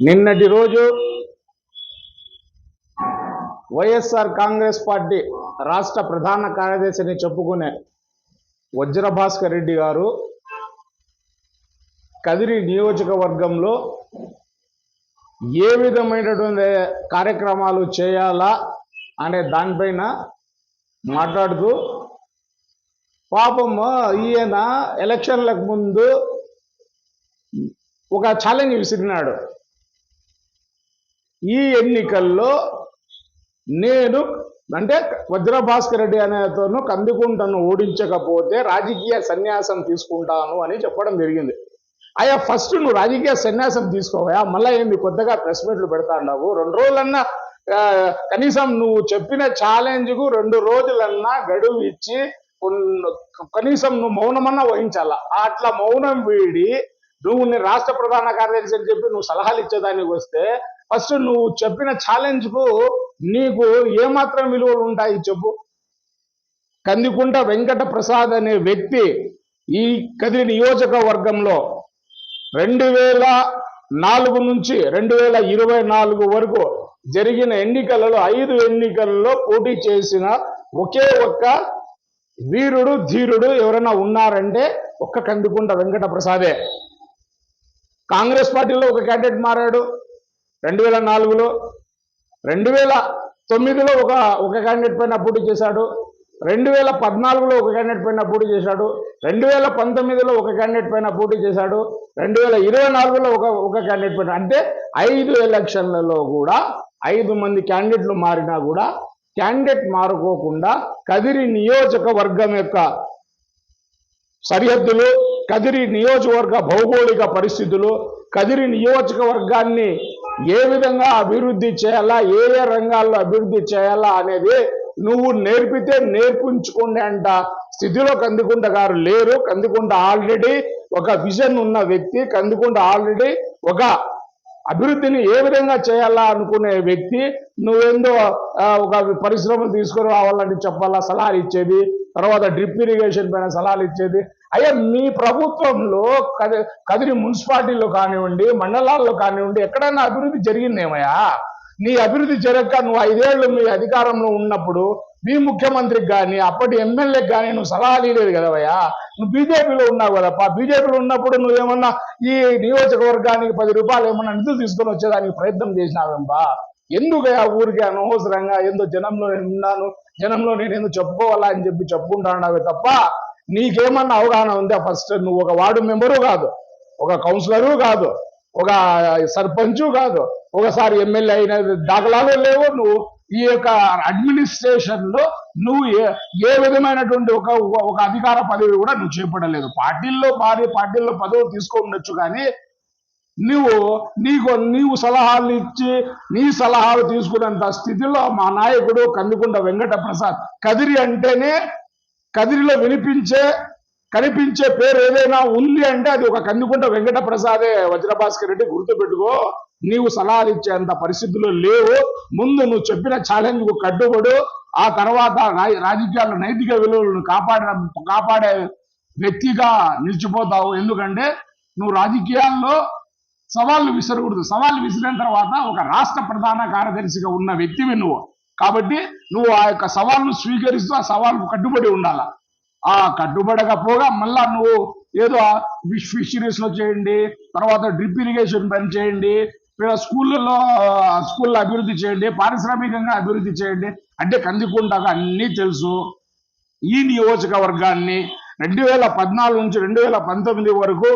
నిన్నటి రోజు వైఎస్ఆర్ కాంగ్రెస్ పార్టీ రాష్ట్ర ప్రధాన కార్యదర్శిని చెప్పుకునే వజ్రభాస్కర్ రెడ్డి గారు కదిరి నియోజకవర్గంలో ఏ విధమైనటువంటి కార్యక్రమాలు చేయాలా అనే దానిపైన మాట్లాడుతూ పాపం ఈయన ఎలక్షన్లకు ముందు ఒక ఛాలెంజ్ విసిరినాడు. ఈ ఎన్నికల్లో నేను అంటే వజ్రభాస్కర్ రెడ్డి అనేతను కందుకుంటను ఓడించకపోతే రాజకీయ సన్యాసం తీసుకుంటాను అని చెప్పడం జరిగింది. అయ్యా ఫస్ట్ నువ్వు రాజకీయ సన్యాసం తీసుకోవా మళ్ళీ ఏంది? కొత్తగా ప్రెస్ మీట్లు పెడతా ఉన్నావు రెండు రోజులన్నా కనీసం నువ్వు చెప్పిన ఛాలెంజ్కు రెండు రోజులన్నా గడువు ఇచ్చి కొన్- కనీసం నువ్వు మౌనమన్నా వహించాలా? అట్లా మౌనం వీడి నువ్వు రాష్ట్ర ప్రధాన కార్యదర్శి అని చెప్పి నువ్వు సలహాలు ఇచ్చేదానికి వస్తే ఫస్ట్ నువ్వు చెప్పిన ఛాలెంజ్కు నీకు ఏమాత్రం విలువలు ఉంటాయి చెప్పు. కందికుంట వెంకట ప్రసాద్ అనే వ్యక్తి ఈ కదిరి నియోజకవర్గంలో రెండు వేల నాలుగు నుంచి రెండు వేల ఇరవై నాలుగు వరకు జరిగిన ఎన్నికలలో ఐదు ఎన్నికలలో పోటీ చేసిన ఒకే ఒక్క వీరుడు ధీరుడు ఎవరైనా ఉన్నారంటే ఒక్క కందికుంట వెంకట ప్రసాదే కాంగ్రెస్ పార్టీలో ఒక క్యాండిడేట్ మారాడు. రెండు వేల నాలుగులో రెండు వేల తొమ్మిదిలో ఒక ఒక క్యాండిడేట్ పైన పోటీ చేశాడు. రెండు వేల పద్నాలుగులో ఒక క్యాండిడేట్ పైన పోటీ చేశాడు. రెండు వేల పంతొమ్మిదిలో ఒక క్యాండిడేట్ పైన పోటీ చేశాడు. రెండు వేల ఇరవై నాలుగులో ఒక ఒక క్యాండిడేట్ పైన. అంటే ఐదు ఎలక్షన్లలో కూడా ఐదు మంది క్యాండిడేట్లు మారినా కూడా క్యాండిడేట్ మారుకోకుండా కదిరి నియోజకవర్గం యొక్క సరిహద్దులు కదిరి నియోజకవర్గ భౌగోళిక పరిస్థితులు కదిరి నియోజకవర్గాన్ని ఏ విధంగా అభివృద్ధి చేయాలా ఏ ఏ రంగాల్లో అభివృద్ధి చేయాలా అనేది నువ్వు నేర్పితే నేర్పించుకోండి అంట. స్థితిలో కందికుంట గారు లేరు. కందికుంట ఆల్రెడీ ఒక విజన్ ఉన్న వ్యక్తి. కందికుంట ఆల్రెడీ ఒక అభివృద్ధిని ఏ విధంగా చేయాలా అనుకునే వ్యక్తి. నువ్వేందో ఒక పరిశ్రమ తీసుకుని రావాలని చెప్పాలా సలహాలు ఇచ్చేది. తర్వాత డ్రిప్ ఇరిగేషన్ పైన సలహాలు ఇచ్చేది. అయ్యా మీ ప్రభుత్వంలో కది కదిరి మున్సిపాలిటీలో కానివ్వండి మండలాల్లో కానివ్వండి ఎక్కడైనా అభివృద్ధి జరిగిందేమయ్యా? నీ అభివృద్ధి జరగక నువ్వు ఐదేళ్ళు మీ అధికారంలో ఉన్నప్పుడు మీ ముఖ్యమంత్రికి కానీ అప్పటి ఎమ్మెల్యేకి కానీ నువ్వు సలహాలు ఇవ్వలేదు కదవయ్యా నువ్వు బీజేపీలో ఉన్నావు కదప్పా. బీజేపీలో ఉన్నప్పుడు నువ్వేమన్నా ఈ నియోజకవర్గానికి పది రూపాయలు ఏమన్నా నిధులు తీసుకొని వచ్చేదానికి ప్రయత్నం చేసినావేంబా ఎందుకయ్యా ఊరికే అనవసరంగా ఏందో జనంలో నేను ఉన్నాను జనంలో నేను ఏందో చెప్పుకోవాలా అని చెప్పి చెప్పుకుంటాన్నావే తప్ప నీకేమన్నా అవగాహన ఉందా ఫస్ట్? నువ్వు ఒక వార్డు మెంబరు కాదు ఒక కౌన్సిలరు కాదు ఒక సర్పంచు కాదు ఒకసారి ఎమ్మెల్యే అయిన దాఖలాలు లేవు. నువ్వు ఈ యొక్క అడ్మినిస్ట్రేషన్లో నువ్వు ఏ ఏ విధమైనటువంటి ఒక ఒక అధికార పదవి కూడా నువ్వు చేపట్టలేదు. పార్టీల్లో భారీ పార్టీల్లో పదవులు తీసుకోండొచ్చు కానీ నువ్వు నీకు నీవు సలహాలు ఇచ్చి నీ సలహాలు తీసుకున్నంత స్థితిలో మా నాయకుడు కందుకుంట వెంకట ప్రసాద్ కదిరి అంటేనే కదిరిలో వినిపించే కనిపించే పేరు ఏదైనా ఉంది అంటే అది ఒక కందుకుంట వెంకట ప్రసాదే వజ్రభాస్కర్ రెడ్డి గుర్తుపెట్టుకో. నీవు సలహాలు ఇచ్చేంత పరిస్థితులు లేవు. ముందు నువ్వు చెప్పిన ఛాలెంజ్కు కట్టుబడు. ఆ తర్వాత రాజకీయాల్లో నైతిక విలువలను కాపాడ కాపాడే వ్యక్తిగా నిలిచిపోతావు. ఎందుకంటే నువ్వు రాజకీయాల్లో సవాళ్ళు విసరకూడదు. సవాళ్ళు విసిరిన తర్వాత ఒక రాష్ట్ర ప్రధాన కార్యదర్శిగా ఉన్న వ్యక్తివి నువ్వు. కాబట్టి నువ్వు ఆ యొక్క సవాళ్ళను స్వీకరిస్తూ ఆ సవాల్కు కట్టుబడి ఉండాల? ఆ కట్టుబడకపోగా మళ్ళా నువ్వు ఏదో ఫిష్ ఫిషరీస్లో చేయండి తర్వాత డ్రిప్ ఇరిగేషన్ పని చేయండి లేదా స్కూళ్ళలో స్కూల్లో అభివృద్ధి చేయండి పారిశ్రామికంగా అభివృద్ధి చేయండి అంటే కందికుంటాక అన్నీ తెలుసు. ఈ నియోజకవర్గాన్ని రెండు వేల పద్నాలుగు నుంచి రెండు వేల పంతొమ్మిది వరకు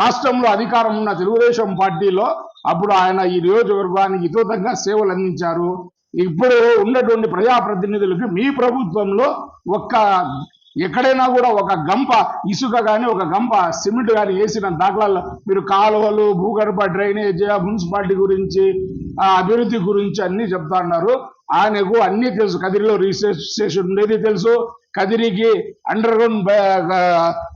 రాష్ట్రంలో అధికారం ఉన్న తెలుగుదేశం పార్టీలో అప్పుడు ఆయన ఈ నియోజకవర్గానికి విస్తృతంగా సేవలు అందించారు. ఇప్పుడు ఉన్నటువంటి ప్రజాప్రతినిధులకి మీ ప్రభుత్వంలో ఒక్క ఎక్కడైనా కూడా ఒక గంప ఇసుక కానీ ఒక గంప సిమెంట్ కానీ వేసిన దాఖలాల్లో మీరు కాలువలు భూగర్భ డ్రైనేజ్ మున్సిపాలిటీ గురించి ఆ, అభివృద్ధి గురించి అన్నీ చెప్తా ఉన్నారు. ఆయనకు అన్నీ తెలుసు. కదిరిలో రీసెర్చ్ స్టేషన్ ఉండేది తెలుసు. కదిరికి అండర్ గ్రౌండ్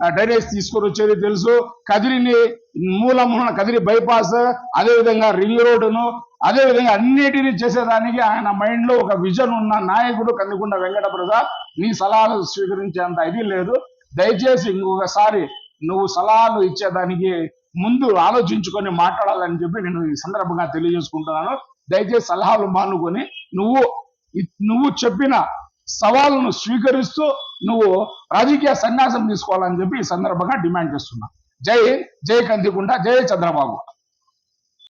డ్రైనేజ్ తీసుకొని వచ్చేది తెలుసు. కదిరిని మూలమున కదిరి బైపాస్ అదే విధంగా రింగ్ రోడ్డును అదే విధంగా అన్నిటినీ చేసేదానికి ఆయన మైండ్లో ఒక విజన్ ఉన్న నాయకుడు కందుకుంట వెంకట ప్రసాద్ నీ సలహాలు స్వీకరించేంత ఇది లేదు. దయచేసి ఇంకొకసారి నువ్వు సలహాలు ఇచ్చేదానికి ముందు ఆలోచించుకొని మాట్లాడాలని చెప్పి నేను ఈ సందర్భంగా తెలియజేసుకుంటున్నాను. దయచేసి సలహాలు మానుకొని నువ్వు నువ్వు చెప్పిన సవాళ్ళను స్వీకరిస్తూ నువ్వు రాజకీయ సన్యాసం తీసుకోవాలని చెప్పి ఈ సందర్భంగా డిమాండ్ చేస్తున్నా. జై హింద్, జై కందికుంట జై చంద్రబాబు